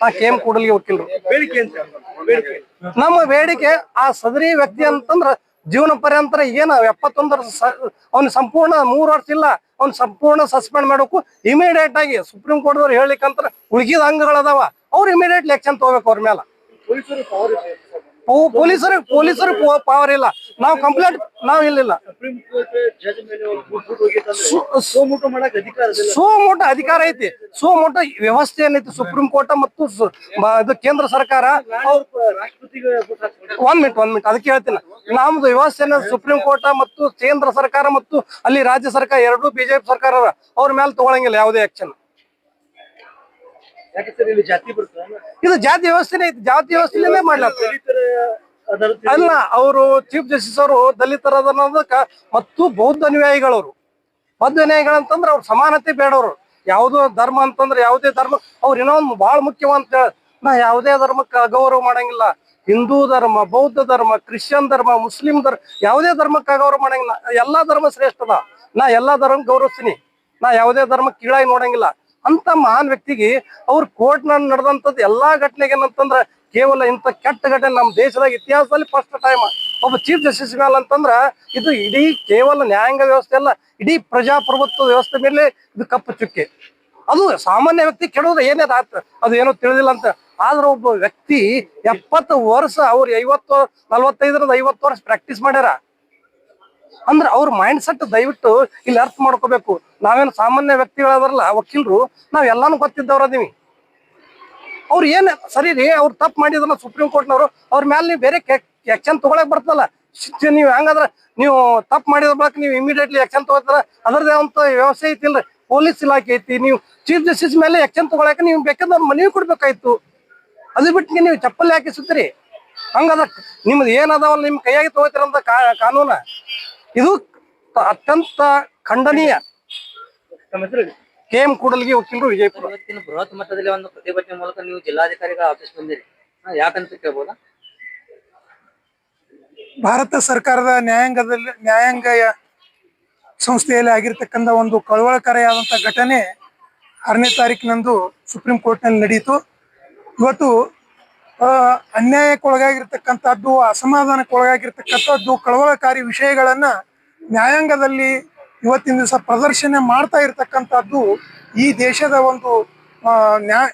E: ಆ ಕೆ ಎಂ ಕೂಡಲಿಗೆ ವಕೀಲರು. ನಮ್ಮ ಬೇಡಿಕೆ ಆ ಸದರಿ ವ್ಯಕ್ತಿ ಅಂತಂದ್ರ ಜೀವನ ಪರ್ಯಂತರ ಏನ ಎಪ್ಪತ್ತೊಂದರ ಅವ್ನ ಸಂಪೂರ್ಣ ಮೂರು ವರ್ಷ ಇಲ್ಲ ಅವ್ನ ಸಂಪೂರ್ಣ ಸಸ್ಪೆಂಡ್ ಮಾಡಬೇಕು. ಇಮಿಡಿಯೇಟ್ ಆಗಿ ಸುಪ್ರೀಂ ಕೋರ್ಟ್ ದವ್ರು ಹೇಳಿಕಂತ್ರ ಉಳ್ಗಿದ ಅಂಗಗಳದಾವ. ಅವ್ರು ಇಮಿಡಿಯೇಟ್ಲಿ ಆಕ್ಷನ್ ತಗೋಬೇಕು ಅವ್ರ ಮೇಲೆ ಪೊಲೀಸರು ಪೊಲೀಸರು ಪವರ್ ಇಲ್ಲ. ನಾವು ಕಂಪ್ಲೇಂಟ್ ನಾವು ಇಲ್ಲಿಲ್ಲ. ಸುಮೋಟ ಅಧಿಕಾರ ಐತಿ. ಸುಮೋಟ ವ್ಯವಸ್ಥೆ ಏನೈತಿ ಸುಪ್ರೀಂ ಕೋರ್ಟ್ ಮತ್ತು ಇದು ಕೇಂದ್ರ ಸರ್ಕಾರ. ಒಂದ್ ಮಿನಿಟ್ ಒಂದ್ ಮಿನಿಟ್ ಅದಕ್ಕೆ ಹೇಳ್ತೀನಿ. ನಮ್ದು ವ್ಯವಸ್ಥೆನ ಸುಪ್ರೀಂ ಕೋರ್ಟ್ ಮತ್ತು ಕೇಂದ್ರ ಸರ್ಕಾರ ಮತ್ತು ಅಲ್ಲಿ ರಾಜ್ಯ ಸರ್ಕಾರ ಎರಡು ಬಿಜೆಪಿ ಸರ್ಕಾರ. ಅವ್ರ ಮೇಲೆ ತಗೊಳಂಗಿಲ್ಲ ಯಾವುದೇ ಆಕ್ಷನ್
B: ಯಾಕೆ ಸರ್ ಇಲ್ಲಿ ಜಾತಿ ಬರ್ತದೆ
E: ಇದು ಜಾತಿ ವ್ಯವಸ್ಥೆನೇ ಐತಿ ಜಾತಿ ವ್ಯವಸ್ಥೆನೇ ಮಾಡ್ಲಾರ
B: ದಲಿತರ
E: ಅಲ್ಲ ಅವರು ಚೀಫ್ ಜಸ್ಟಿಸ್ ಅವರು ದಲಿತರದ ಮತ್ತು ಬೌದ್ಧ ಅನುಯಾಯಿಗಳವರು. ಬೌದ್ಧ ಅನುಯಾಯಿಗಳಂತಂದ್ರೆ ಅವ್ರ ಸಮಾನತೆ ಬೇಡವರು. ಯಾವುದೋ ಧರ್ಮ ಅಂತಂದ್ರೆ ಯಾವುದೇ ಧರ್ಮ ಅವ್ರು ಇನ್ನೊಂದು ಬಹಳ ಮುಖ್ಯವಂತ. ನಾ ಯಾವುದೇ ಧರ್ಮಕ್ಕೆ ಅಗೌರವ ಮಾಡಂಗಿಲ್ಲ. ಹಿಂದೂ ಧರ್ಮ ಬೌದ್ಧ ಧರ್ಮ ಕ್ರಿಶ್ಚಿಯನ್ ಧರ್ಮ ಮುಸ್ಲಿಂ ಧರ್ಮ ಯಾವುದೇ ಧರ್ಮಕ್ಕೆ ಅಗೌರವ ಮಾಡಂಗಿಲ್ಲ. ಎಲ್ಲಾ ಧರ್ಮ ಶ್ರೇಷ್ಠದ ನಾ ಎಲ್ಲಾ ಧರ್ಮ ಗೌರವಿಸ್ತೀನಿ. ನಾ ಯಾವುದೇ ಧರ್ಮ ಕೀಳಾಗಿ ನೋಡಂಗಿಲ್ಲ. ಅಂತ ಮಹಾನ್ ವ್ಯಕ್ತಿಗೆ ಅವ್ರ ಕೋರ್ಟ್ನಲ್ಲಿ ನಡೆದಂತದ್ದು ಎಲ್ಲಾ ಘಟನೆಗೆ ಏನಂತಂದ್ರ ಕೇವಲ ಇಂಥ ಕೆಟ್ಟ ಘಟನೆ ನಮ್ಮ ದೇಶದಾಗ ಇತಿಹಾಸದಲ್ಲಿ ಫಸ್ಟ್ ಟೈಮ್ ಒಬ್ಬ ಚೀಫ್ ಜಸ್ಟಿಸ್ ಮೇಲೆ ಅಂತಂದ್ರ ಇದು ಇಡೀ ಕೇವಲ ನ್ಯಾಯಾಂಗ ವ್ಯವಸ್ಥೆ ಅಲ್ಲ, ಇಡೀ ಪ್ರಜಾಪ್ರಭುತ್ವ ವ್ಯವಸ್ಥೆ ಮೇಲೆ ಇದು ಕಪ್ಪು ಚುಕ್ಕೆ. ಅದು ಸಾಮಾನ್ಯ ವ್ಯಕ್ತಿ ಕೆಡೋದು ಏನೇ ಆತ, ಅದು ಏನೋ ತಿಳಿದಿಲ್ಲ ಅಂತ. ಆದ್ರೆ ಒಬ್ಬ ವ್ಯಕ್ತಿ ಎಪ್ಪತ್ತು ವರ್ಷ ಅವ್ರು ಐವತ್ತು, ನಲ್ವತ್ತೈದರಿಂದ ಐವತ್ತು ವರ್ಷ ಪ್ರಾಕ್ಟೀಸ್ ಮಾಡ್ಯಾರ. ಅಂದ್ರೆ ಅವ್ರ ಮೈಂಡ್ ಸೆಟ್ ದಯವಿಟ್ಟು ಇಲ್ಲಿ ಅರ್ಥ ಮಾಡ್ಕೋಬೇಕು. ನಾವೇನು ಸಾಮಾನ್ಯ ವ್ಯಕ್ತಿಗಳಾದ್ರಲ್ಲ, ವಕೀಲರು, ನಾವ್ ಎಲ್ಲಾನು ಗೊತ್ತಿದ್ದವ್ರ ಅದೀವಿ. ಅವ್ರು ಏನ್ ಸರಿ ರೀ, ಅವ್ರ ತಪ್ಪು ಮಾಡಿದ್ರಲ್ಲ ಸುಪ್ರೀಂ ಕೋರ್ಟ್ನವರು ಅವ್ರ ಮೇಲೆ ನೀವು ಬೇರೆ ಆಕ್ಷನ್ ತಗೊಳಕ್ ಬರ್ತಲ್ಲ ನೀವು ಹೆಂಗಂದ್ರ, ನೀವು ತಪ್ಪು ಮಾಡಿದ ಬಳಕ ನೀವು ಇಮಿಡಿಯೇಟ್ಲಿ ಆಕ್ಷನ್ ತಗೋತಾರ ಅದರದೇ ಅಂತ ವ್ಯವಸ್ಥೆ ಐತಿಲ್ರಿ. ಪೊಲೀಸ್ ಇಲಾಖೆ ಐತಿ, ನೀವು ಚೀಫ್ ಜಸ್ಟಿಸ್ ಮೇಲೆ ಆಕ್ಷನ್ ತಗೊಳಕ ನೀವು ಬೇಕಾದ್ರೆ ಮನವಿ ಕೊಡ್ಬೇಕಾಯ್ತು. ಅದು ಬಿಟ್ಟು ನೀವು ಚಪ್ಪಲಿ ಹಾಕಿ ಸುತ್ತೀರಿ ಹಂಗದ ನಿಮ್ದು ಏನದಾವಲ್ಲ ನಿಮ್ ಕೈಯಾಗಿ ತಗೋತೀರಂತ ಕಾನೂನ? ಇದು ಅತ್ಯಂತ ಖಂಡನೀಯ
B: ಕೆಎಂ ಕೂಡಲಿಗೆ ಹೇಳಿ.
E: ಕೆ ಎಂ ಕೂಡಲ್ಗಿ ವಕೀಲರು ವಿಜಯಪುರ.
C: ಇವತ್ತಿನ ಬೃಹತ್ ಮಟ್ಟದಲ್ಲಿ ಒಂದು ಪ್ರತಿಭಟನೆ ಮೂಲಕ ನೀವು ಜಿಲ್ಲಾಧಿಕಾರಿಗಳ ಆಫೀಸ್ ಬಂದಿರಿ. ಯಾಕಂತ ಕೇಳ್ಬೋದಾ?
F: ಭಾರತ ಸರ್ಕಾರದ ನ್ಯಾಯಾಂಗದಲ್ಲಿ ನ್ಯಾಯಾಂಗ ಸಂಸ್ಥೆಯಲ್ಲಿ ಆಗಿರ್ತಕ್ಕಂಥ ಒಂದು ಕಳವಳಕಾರಿಯಾದಂಥ ಘಟನೆ ಆರನೇ ತಾರೀಕಿನಂದು ಸುಪ್ರೀಂ ಕೋರ್ಟ್ನಲ್ಲಿ ನಡೆಯಿತು ಇವತ್ತು ಅನ್ಯಾಯಕ್ಕೊಳಗಾಗಿರ್ತಕ್ಕಂಥದ್ದು, ಅಸಮಾಧಾನಕ್ಕೊಳಗಾಗಿರ್ತಕ್ಕಂಥದ್ದು, ಕಳವಳಕಾರಿ ವಿಷಯಗಳನ್ನ ನ್ಯಾಯಾಂಗದಲ್ಲಿ ಇವತ್ತಿನ ದಿವಸ ಪ್ರದರ್ಶನ ಮಾಡ್ತಾ ಇರತಕ್ಕಂಥದ್ದು ಈ ದೇಶದ ಒಂದು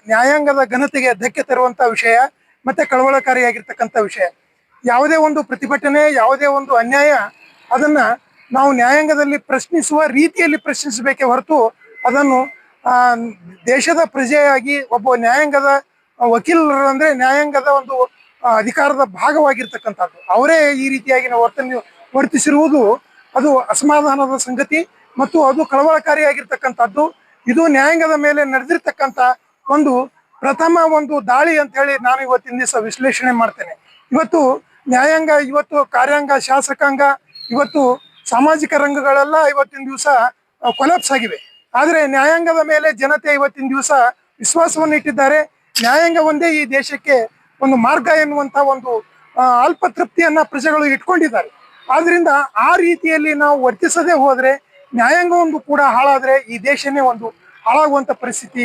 F: ನ್ಯಾಯಾಂಗದ ಘನತೆಗೆ ಧಕ್ಕೆ ತರುವಂತ ವಿಷಯ ಮತ್ತೆ ಕಳವಳಕಾರಿಯಾಗಿರ್ತಕ್ಕಂಥ ವಿಷಯ. ಯಾವುದೇ ಒಂದು ಪ್ರತಿಭಟನೆ, ಯಾವುದೇ ಒಂದು ಅನ್ಯಾಯ, ಅದನ್ನ ನಾವು ನ್ಯಾಯಾಂಗದಲ್ಲಿ ಪ್ರಶ್ನಿಸುವ ರೀತಿಯಲ್ಲಿ ಪ್ರಶ್ನಿಸಬೇಕೇ ಹೊರತು ಅದನ್ನು ದೇಶದ ಪ್ರಜೆಯಾಗಿ ಒಬ್ಬ ನ್ಯಾಯಾಂಗದ ವಕೀಲರು ಅಂದ್ರೆ ನ್ಯಾಯಾಂಗದ ಒಂದು ಅಧಿಕಾರದ ಭಾಗವಾಗಿರ್ತಕ್ಕಂಥದ್ದು. ಅವರೇ ಈ ರೀತಿಯಾಗಿ ವರ್ತನೆ ವರ್ತಿಸಿರುವುದು ಅದು ಅಸಮಾಧಾನದ ಸಂಗತಿ ಮತ್ತು ಅದು ಕಳವಳಕಾರಿಯಾಗಿರ್ತಕ್ಕಂಥದ್ದು. ಇದು ನ್ಯಾಯಾಂಗದ ಮೇಲೆ ನಡೆದಿರ್ತಕ್ಕಂಥ ಒಂದು ಪ್ರಥಮ ಒಂದು ದಾಳಿ ಅಂತ ಹೇಳಿ ನಾನು ಇವತ್ತಿನ ದಿವಸ ವಿಶ್ಲೇಷಣೆ ಮಾಡ್ತೇನೆ. ಇವತ್ತು ನ್ಯಾಯಾಂಗ, ಇವತ್ತು ಕಾರ್ಯಾಂಗ, ಶಾಸಕಾಂಗ, ಇವತ್ತು ಸಾಮಾಜಿಕ ರಂಗಗಳೆಲ್ಲ ಇವತ್ತಿನ ದಿವಸ ಕೊಲಾಪ್ಸ್ ಆಗಿವೆ. ಆದರೆ ನ್ಯಾಯಾಂಗದ ಮೇಲೆ ಜನತೆ ಇವತ್ತಿನ ದಿವಸ ವಿಶ್ವಾಸವನ್ನು ಇಟ್ಟಿದ್ದಾರೆ ನ್ಯಾಯಾಂಗ ಒಂದೇ ಈ ದೇಶಕ್ಕೆ ಒಂದು ಮಾರ್ಗ ಎನ್ನುವಂತ ಒಂದು ಅಲ್ಪ ತೃಪ್ತಿಯನ್ನ ಪ್ರಜೆಗಳು ಇಟ್ಕೊಂಡಿದ್ದಾರೆ. ಆದ್ರಿಂದ ಆ ರೀತಿಯಲ್ಲಿ ನಾವು ವರ್ತಿಸದೇ ಹೋದ್ರೆ ನ್ಯಾಯಾಂಗ ಒಂದು ಕೂಡ ಹಾಳಾದ್ರೆ ಈ ದೇಶನೇ ಒಂದು ಹಾಳಾಗುವಂತ ಪರಿಸ್ಥಿತಿ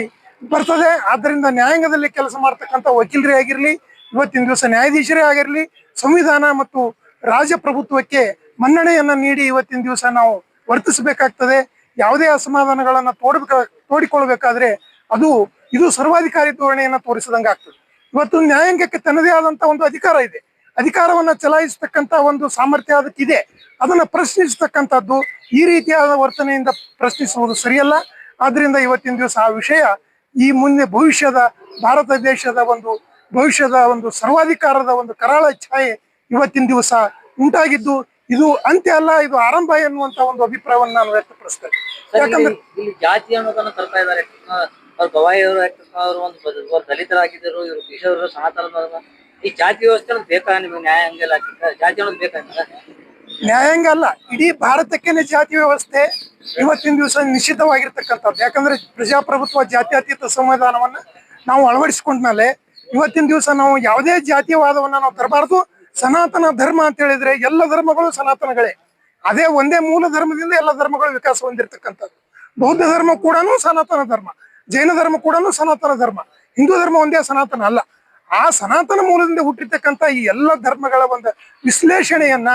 F: ಬರ್ತದೆ. ಆದ್ದರಿಂದ ನ್ಯಾಯಾಂಗದಲ್ಲಿ ಕೆಲಸ ಮಾಡ್ತಕ್ಕಂಥ ವಕೀಲರೇ ಆಗಿರಲಿ, ಇವತ್ತಿನ ದಿವಸ ನ್ಯಾಯಾಧೀಶರೇ ಆಗಿರಲಿ, ಸಂವಿಧಾನ ಮತ್ತು ರಾಜಪ್ರಭುತ್ವಕ್ಕೆ ಮನ್ನಣೆಯನ್ನ ನೀಡಿ ಇವತ್ತಿನ ದಿವಸ ನಾವು ವರ್ತಿಸಬೇಕಾಗ್ತದೆ. ಯಾವುದೇ ಅಸಮಾಧಾನಗಳನ್ನ ತೋಡ್ಬೇಕ ತೋಡಿಕೊಳ್ಬೇಕಾದ್ರೆ ಅದು ಇದು ಸರ್ವಾಧಿಕಾರಿ ಧೋರಣೆಯನ್ನ ತೋರಿಸಿದಂಗೆ ಆಗ್ತದೆ. ಇವತ್ತು ನ್ಯಾಯಾಂಗಕ್ಕೆ ತನ್ನದೇ ಆದಂತ ಒಂದು ಅಧಿಕಾರ ಇದೆ. ಅಧಿಕಾರವನ್ನ ಚಲಾಯಿಸತಕ್ಕಂತ ಒಂದು ಸಾಮರ್ಥ್ಯ ಅದಕ್ಕಿದೆ. ಅದನ್ನ ಪ್ರಶ್ನಿಸತಕ್ಕಂಥದ್ದು ಈ ರೀತಿಯಾದ ವರ್ತನೆಯಿಂದ ಪ್ರಶ್ನಿಸುವುದು ಸರಿಯಲ್ಲ. ಆದ್ರಿಂದ ಇವತ್ತಿನ ದಿವಸ ಆ ವಿಷಯ ಈ ಮುಂದೆ ಭವಿಷ್ಯದ ಭಾರತ ದೇಶದ ಒಂದು, ಭವಿಷ್ಯದ ಒಂದು ಸರ್ವಾಧಿಕಾರದ ಒಂದು ಕರಾಳ ಛಾಯೆ ಇವತ್ತಿನ ದಿವಸ ಉಂಟಾಗಿದ್ದು, ಇದು ಅಂತ್ಯ ಅಲ್ಲ, ಇದು ಆರಂಭ ಎನ್ನುವಂತ ಒಂದು ಅಭಿಪ್ರಾಯವನ್ನು ನಾನು ವ್ಯಕ್ತಪಡಿಸ್ತೇನೆ. ಯಾಕಂದ್ರೆ
C: ಜಾತಿ ಅನ್ನೋದನ್ನ ತರ್ತಾ ಇದ್ದಾರೆ. ಅವ್ರು ಗವಾಯಿಯವರು ಅವರು ಒಂದು ದಲಿತರಾಗಿದ್ದರು, ಇವರು ಕಿಶೋರರು ಸನಾತನ ಧರ್ಮ. ಈ ಜಾತಿ ವ್ಯವಸ್ಥೆ ಬೇಕಾ ನಿಮಗೆ ನ್ಯಾಯಾಂಗ ಇಲಾಖೆ ಜಾತಿ ಅನ್ನೋದು ಬೇಕಾ?
F: ನ್ಯಾಯಾಂಗ ಅಲ್ಲ, ಇಡೀ ಭಾರತಕ್ಕೇನೆ ಜಾತಿ ವ್ಯವಸ್ಥೆ ಇವತ್ತಿನ ದಿವಸ ನಿಶ್ಚಿತವಾಗಿರ್ತಕ್ಕಂಥದ್ದು ಯಾಕಂದ್ರೆ ಪ್ರಜಾಪ್ರಭುತ್ವ ಜಾತ್ಯತೀತ ಸಂವಿಧಾನವನ್ನ ನಾವು ಅಳವಡಿಸಿಕೊಂಡ್ಮೇಲೆ ಇವತ್ತಿನ ದಿವಸ ನಾವು ಯಾವುದೇ ಜಾತಿವಾದವನ್ನ ನಾವು ತರಬಾರ್ದು. ಸನಾತನ ಧರ್ಮ ಅಂತ ಹೇಳಿದ್ರೆ ಎಲ್ಲ ಧರ್ಮಗಳು ಸನಾತನಗಳೇ. ಅದೇ ಒಂದೇ ಮೂಲ ಧರ್ಮದಿಂದ ಎಲ್ಲ ಧರ್ಮಗಳು ವಿಕಾಸ ಹೊಂದಿರತಕ್ಕಂಥದ್ದು. ಬೌದ್ಧ ಧರ್ಮ ಕೂಡ ಸನಾತನ ಧರ್ಮ. ಜೈನ ಧರ್ಮ ಕೂಡ ಸನಾತನ ಧರ್ಮ. ಹಿಂದೂ ಧರ್ಮ ಒಂದೇ ಸನಾತನ ಅಲ್ಲ. ಆ ಸನಾತನ ಮೂಲದಿಂದ ಹುಟ್ಟಿರ್ತಕ್ಕಂಥ ಈ ಎಲ್ಲ ಧರ್ಮಗಳ ಒಂದು ವಿಶ್ಲೇಷಣೆಯನ್ನ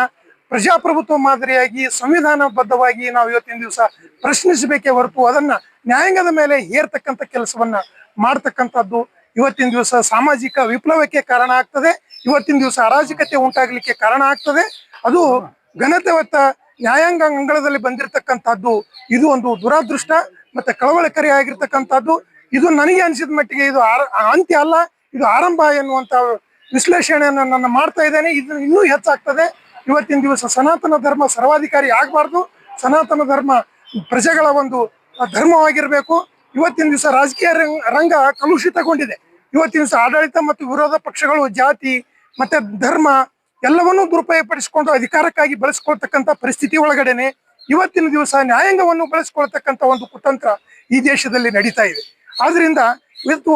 F: ಪ್ರಜಾಪ್ರಭುತ್ವ ಮಾದರಿಯಾಗಿ, ಸಂವಿಧಾನಬದ್ಧವಾಗಿ ನಾವು ಇವತ್ತಿನ ದಿವಸ ಪ್ರಶ್ನಿಸಬೇಕೇ ಹೊರತು ಅದನ್ನ ನ್ಯಾಯಾಂಗದ ಮೇಲೆ ಹೇರ್ತಕ್ಕಂಥ ಕೆಲಸವನ್ನ ಮಾಡ್ತಕ್ಕಂಥದ್ದು ಇವತ್ತಿನ ದಿವಸ ಸಾಮಾಜಿಕ ವಿಪ್ಲವಕ್ಕೆ ಕಾರಣ ಆಗ್ತದೆ. ಇವತ್ತಿನ ದಿವಸ ಅರಾಜಕತೆ ಉಂಟಾಗಲಿಕ್ಕೆ ಕಾರಣ ಆಗ್ತದೆ. ಅದು ಘನತೆವತ್ತ ನ್ಯಾಯಾಂಗ ಅಂಗಳದಲ್ಲಿ ಬಂದಿರತಕ್ಕಂಥದ್ದು ಇದು ಒಂದು ದುರಾದೃಷ್ಟ. ಮತ್ತೆ ಕಳವಳಕಾರಿ ಆಗಿರ್ತಕ್ಕಂಥದ್ದು, ಇದು ನನಗೆ ಅನಿಸಿದ ಮಟ್ಟಿಗೆ ಇದು ಅಂತ್ಯ ಅಲ್ಲ, ಇದು ಆರಂಭ ಎನ್ನುವಂತ ವಿಶ್ಲೇಷಣೆಯನ್ನು ನಾನು ಮಾಡ್ತಾ ಇದ್ದೇನೆ. ಇದು ಇನ್ನೂ ಹೆಚ್ಚಾಗ್ತದೆ. ಇವತ್ತಿನ ದಿವಸ ಸನಾತನ ಧರ್ಮ ಸರ್ವಾಧಿಕಾರಿ ಆಗಬಾರ್ದು. ಸನಾತನ ಧರ್ಮ ಪ್ರಜೆಗಳ ಒಂದು ಧರ್ಮವಾಗಿರಬೇಕು. ಇವತ್ತಿನ ದಿವಸ ರಾಜಕೀಯ ರಂಗ- ರಂಗ ಕಲುಷಿತಗೊಂಡಿದೆ. ಇವತ್ತಿನ ದಿವಸ ಆಡಳಿತ ಮತ್ತು ವಿರೋಧ ಪಕ್ಷಗಳು, ಜಾತಿ ಮತ್ತೆ ಧರ್ಮ ಎಲ್ಲವನ್ನೂ ದುರುಪಯೋಗಪಡಿಸಿಕೊಂಡು ಅಧಿಕಾರಕ್ಕಾಗಿ ಬಳಸ್ಕೊಳ್ತಕ್ಕಂಥ ಪರಿಸ್ಥಿತಿ ಒಳಗಡೆನೆ ಇವತ್ತಿನ ದಿವಸ ನ್ಯಾಯಾಂಗವನ್ನು ಬಳಸ್ಕೊಳ್ತಕ್ಕಂಥ ಒಂದು ಕುತಂತ್ರ ಈ ದೇಶದಲ್ಲಿ ನಡೀತಾ ಇದೆ. ಆದ್ರಿಂದ ಇವತ್ತು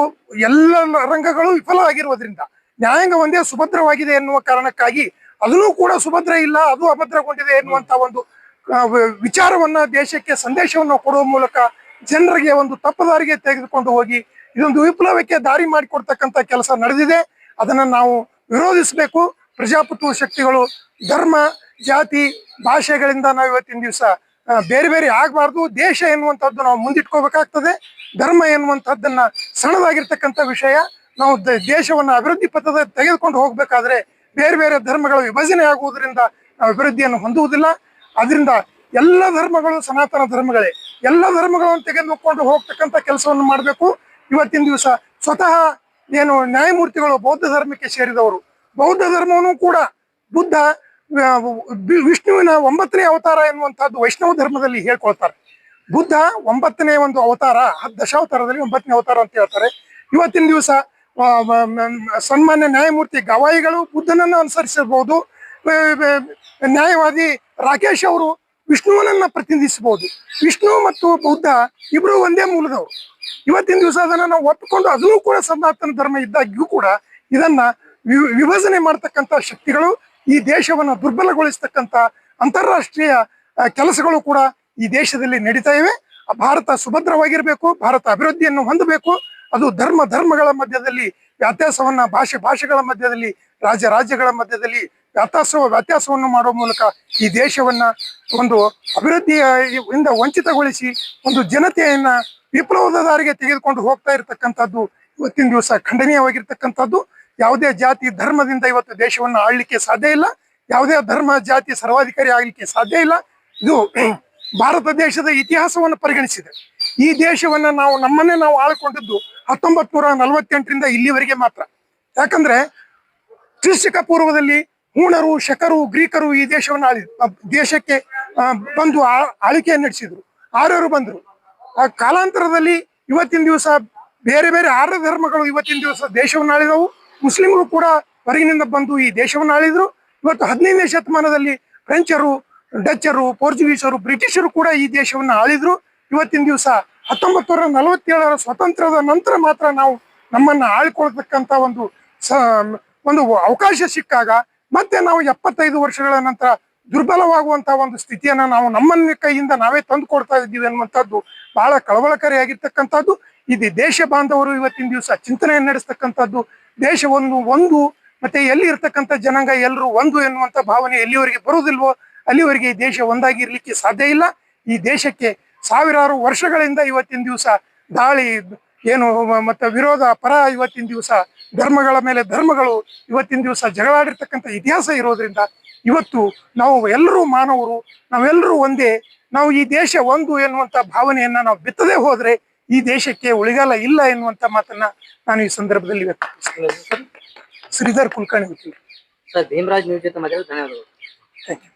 F: ಎಲ್ಲ ರಂಗಗಳು ವಿಫಲ ಆಗಿರುವುದರಿಂದ ನ್ಯಾಯಾಂಗ ಒಂದೇ ಸುಭದ್ರವಾಗಿದೆ ಎನ್ನುವ ಕಾರಣಕ್ಕಾಗಿ ಅದನ್ನೂ ಕೂಡ ಸುಭದ್ರ ಇಲ್ಲ, ಅದು ಅಭದ್ರಗೊಂಡಿದೆ ಎನ್ನುವಂತ ಒಂದು ವಿಚಾರವನ್ನ ದೇಶಕ್ಕೆ ಸಂದೇಶವನ್ನು ಕೊಡುವ ಮೂಲಕ ಜನರಿಗೆ ಒಂದು ತಪ್ಪದಾರಿಗೆ ತೆಗೆದುಕೊಂಡು ಹೋಗಿ ಇದೊಂದು ವಿಪ್ಲವಕ್ಕೆ ದಾರಿ ಮಾಡಿಕೊಡ್ತಕ್ಕಂಥ ಕೆಲಸ ನಡೆದಿದೆ. ಅದನ್ನ ನಾವು ವಿರೋಧಿಸಬೇಕು. ಪ್ರಜಾಪ್ರಭುತ್ವ ಶಕ್ತಿಗಳು, ಧರ್ಮ ಜಾತಿ, ಭಾಷೆಗಳಿಂದ ನಾವು ಇವತ್ತಿನ ದಿವಸ ಬೇರೆ ಬೇರೆ ಆಗಬಾರ್ದು. ದೇಶ ಎನ್ನುವಂಥದ್ದು ನಾವು ಮುಂದಿಟ್ಕೋಬೇಕಾಗ್ತದೆ. ಧರ್ಮ ಎನ್ನುವಂಥದ್ದನ್ನ ಸಣ್ಣದಾಗಿರ್ತಕ್ಕಂಥ ವಿಷಯ. ನಾವು ದೇಶವನ್ನ ಅಭಿವೃದ್ಧಿ ಪಥದ ತೆಗೆದುಕೊಂಡು ಹೋಗ್ಬೇಕಾದ್ರೆ ಬೇರೆ ಬೇರೆ ಧರ್ಮಗಳ ವಿಭಜನೆ ಆಗುವುದರಿಂದ ನಾವು ಅಭಿವೃದ್ಧಿಯನ್ನು ಹೊಂದುವುದಿಲ್ಲ. ಅದರಿಂದ ಎಲ್ಲ ಧರ್ಮಗಳು ಸನಾತನ ಧರ್ಮಗಳೇ. ಎಲ್ಲ ಧರ್ಮಗಳನ್ನು ತೆಗೆದುಕೊಂಡು ಹೋಗ್ತಕ್ಕಂಥ ಕೆಲಸವನ್ನು ಮಾಡಬೇಕು. ಇವತ್ತಿನ ದಿವಸ ಸ್ವತಃ ಏನು ನ್ಯಾಯಮೂರ್ತಿಗಳು ಬೌದ್ಧ ಧರ್ಮಕ್ಕೆ ಸೇರಿದವರು. ಬೌದ್ಧ ಧರ್ಮವನ್ನು ಕೂಡ ಬುದ್ಧ ವಿಷ್ಣುವಿನ ಒಂಬತ್ತನೇ ಅವತಾರ ಎನ್ನುವಂತಹದ್ದು ವೈಷ್ಣವ ಧರ್ಮದಲ್ಲಿ ಹೇಳ್ಕೊಳ್ತಾರೆ. ಬುದ್ಧ ಒಂಬತ್ತನೇ ಒಂದು ಅವತಾರ ದಶಾವತಾರದಲ್ಲಿ ಒಂಬತ್ತನೇ ಅವತಾರ ಅಂತ ಹೇಳ್ತಾರೆ. ಇವತ್ತಿನ ದಿವಸ ಸನ್ಮಾನ್ಯ ನ್ಯಾಯಮೂರ್ತಿ ಗವಾಯಿಗಳು ಬುದ್ಧನನ್ನು ಅನುಸರಿಸಬಹುದು. ನ್ಯಾಯವಾದಿ ರಾಕೇಶ್ ಅವರು ವಿಷ್ಣುವನನ್ನ ಪ್ರತಿನಿಧಿಸಬಹುದು. ವಿಷ್ಣು ಮತ್ತು ಬೌದ್ಧ ಇಬ್ರು ಒಂದೇ ಮೂಲದವರು. ಇವತ್ತಿನ ದಿವಸ ಅದನ್ನ ನಾವು ಒಪ್ಪಿಕೊಂಡು ಅದನ್ನು ಕೂಡ ಸನಾತನ ಧರ್ಮ ಇದ್ದಾಗ್ಯೂ ಕೂಡ ಇದನ್ನ ವಿಭಜನೆ ಮಾಡ್ತಕ್ಕಂಥ ಶಕ್ತಿಗಳು ಈ ದೇಶವನ್ನ ದುರ್ಬಲಗೊಳಿಸ್ತಕ್ಕಂಥ ಅಂತಾರಾಷ್ಟ್ರೀಯ ಕೆಲಸಗಳು ಕೂಡ ಈ ದೇಶದಲ್ಲಿ ನಡೀತಾ ಇವೆ. ಭಾರತ ಸುಭದ್ರವಾಗಿರಬೇಕು, ಭಾರತ ಅಭಿವೃದ್ಧಿಯನ್ನು ಹೊಂದಬೇಕು. ಅದು ಧರ್ಮ, ಧರ್ಮಗಳ ಮಧ್ಯದಲ್ಲಿ ವ್ಯತ್ಯಾಸವನ್ನ, ಭಾಷೆ, ಭಾಷೆಗಳ ಮಧ್ಯದಲ್ಲಿ, ರಾಜ್ಯ, ರಾಜ್ಯಗಳ ಮಧ್ಯದಲ್ಲಿ ವ್ಯತ್ಯಾಸ ವ್ಯತ್ಯಾಸವನ್ನು ಮಾಡುವ ಮೂಲಕ ಈ ದೇಶವನ್ನ ಒಂದು ಅಭಿವೃದ್ಧಿಯ ಇಂದ ವಂಚಿತಗೊಳಿಸಿ ಒಂದು ಜನತೆಯನ್ನ ವಿಪ್ಲವದ ದಾರಿಗೆ ತೆಗೆದುಕೊಂಡು ಹೋಗ್ತಾ ಇರತಕ್ಕಂಥದ್ದು ಇವತ್ತಿನ ದಿವಸ ಖಂಡನೀಯವಾಗಿರ್ತಕ್ಕಂಥದ್ದು. ಯಾವುದೇ ಜಾತಿ ಧರ್ಮದಿಂದ ಇವತ್ತು ದೇಶವನ್ನ ಆಳ್ಲಿಕ್ಕೆ ಸಾಧ್ಯ ಇಲ್ಲ. ಯಾವುದೇ ಧರ್ಮ, ಜಾತಿ, ಸರ್ವಾಧಿಕಾರಿ ಆಗ್ಲಿಕ್ಕೆ ಸಾಧ್ಯ ಇಲ್ಲ. ಇದು <clears throat> ಭಾರತ ದೇಶದ ಇತಿಹಾಸವನ್ನು ಪರಿಗಣಿಸಿದೆ. ಈ ದೇಶವನ್ನ ನಾವು ನಮ್ಮನ್ನೇ ನಾವು ಆಳ್ಕೊಂಡಿದ್ದು ಹತ್ತೊಂಬತ್ ನೂರ ನಲವತ್ತೆಂಟರಿಂದ ಇಲ್ಲಿವರೆಗೆ ಮಾತ್ರ. ಯಾಕಂದ್ರೆ ಕ್ರಿಸ್ತಕ ಪೂರ್ವದಲ್ಲಿ ಹೂಣರು, ಶಕರು, ಗ್ರೀಕರು ಈ ದೇಶವನ್ನು ಆಳಿ ದೇಶಕ್ಕೆ ಬಂದು ಆಳಿಕೆಯನ್ನು ನಡೆಸಿದ್ರು. ಆರ್ಯರು ಬಂದರು. ಆ ಕಾಲಾಂತರದಲ್ಲಿ ಇವತ್ತಿನ ದಿವಸ ಬೇರೆ ಬೇರೆ ಆರ್ಯ ಧರ್ಮಗಳು ಇವತ್ತಿನ ದಿವಸ ದೇಶವನ್ನು ಆಳಿದವು. ಮುಸ್ಲಿಮರು ಕೂಡ ಹೊರಗಿನಿಂದ ಬಂದು ಈ ದೇಶವನ್ನು ಆಳಿದ್ರು. ಇವತ್ತು ಹದಿನೈದನೇ ಶತಮಾನದಲ್ಲಿ ಫ್ರೆಂಚರು ಡಚ್ಚರು ಪೋರ್ಚುಗೀಸರು ಬ್ರಿಟಿಷರು ಕೂಡ ಈ ದೇಶವನ್ನು ಆಳಿದ್ರು. ಇವತ್ತಿನ ದಿವಸ ಹತ್ತೊಂಬತ್ತು ನೂರ ನಲವತ್ತೇಳರ ಸ್ವಾತಂತ್ರ್ಯದ ನಂತರ ಮಾತ್ರ ನಾವು ನಮ್ಮನ್ನ ಆಳ್ಕೊಳ್ತಕ್ಕಂತ ಒಂದು ಒಂದು ಅವಕಾಶ ಸಿಕ್ಕಾಗ ಮತ್ತೆ ನಾವು ಎಪ್ಪತ್ತೈದು ವರ್ಷಗಳ ನಂತರ ದುರ್ಬಲವಾಗುವಂತಹ ಒಂದು ಸ್ಥಿತಿಯನ್ನ ನಾವು ನಮ್ಮನ್ನ ಕೈಯಿಂದ ನಾವೇ ತಂದು ಕೊಡ್ತಾ ಇದ್ದೀವಿ ಅನ್ನುವಂಥದ್ದು ಬಹಳ ಕಳವಳಕಾರಿಯಾಗಿರ್ತಕ್ಕಂಥದ್ದು. ಇದು ದೇಶ ಬಾಂಧವರು ಇವತ್ತಿನ ದಿವಸ ಚಿಂತನೆಯನ್ನು ನಡೆಸ್ತಕ್ಕಂಥದ್ದು. ದೇಶವನ್ನು ಒಂದು ಒಂದು ಮತ್ತೆ ಎಲ್ಲಿ ಇರ್ತಕ್ಕಂಥ ಜನಾಂಗ ಎಲ್ಲರೂ ಒಂದು ಎನ್ನುವಂತ ಭಾವನೆ ಎಲ್ಲಿವರೆಗೆ ಬರುವುದಿಲ್ವೋ ಅಲ್ಲಿವರೆಗೆ ಈ ದೇಶ ಒಂದಾಗಿರ್ಲಿಕ್ಕೆ ಸಾಧ್ಯ ಇಲ್ಲ. ಈ ದೇಶಕ್ಕೆ ಸಾವಿರಾರು ವರ್ಷಗಳಿಂದ ಇವತ್ತಿನ ದಿವಸ ದಾಳಿ, ಏನು ಮತ್ತು ವಿರೋಧ ಪರ ಇವತ್ತಿನ ದಿವಸ ಧರ್ಮಗಳ ಮೇಲೆ ಧರ್ಮಗಳು, ಇವತ್ತಿನ ದಿವಸ ಜಗಳಾಡಿರ್ತಕ್ಕಂಥ ಇತಿಹಾಸ ಇರೋದ್ರಿಂದ ಇವತ್ತು ನಾವು ಎಲ್ಲರೂ ಮಾನವರು ನಾವೆಲ್ಲರೂ ಒಂದೇ, ನಾವು ಈ ದೇಶ ಒಂದು ಎನ್ನುವಂತ ಭಾವನೆಯನ್ನ ನಾವು ಬಿತ್ತದೇ ಹೋದ್ರೆ ಈ ದೇಶಕ್ಕೆ ಉಳಿಗಾಲ ಇಲ್ಲ ಎನ್ನುವಂತ ಮಾತನ್ನ ನಾನು ಈ ಸಂದರ್ಭದಲ್ಲಿ ವ್ಯಕ್ತಪಡಿಸ್ತೇನೆ ಶ್ರೀಧರ್ ಕುಲಕರ್ಣಿ
C: ಸರ್ ಭೀಮರಾಜ್ ನ್ಯೂಸ್ ಜೊತೆ ಮಾತಾಡೋದು ಧನ್ಯವಾದಗಳು.
F: Thank you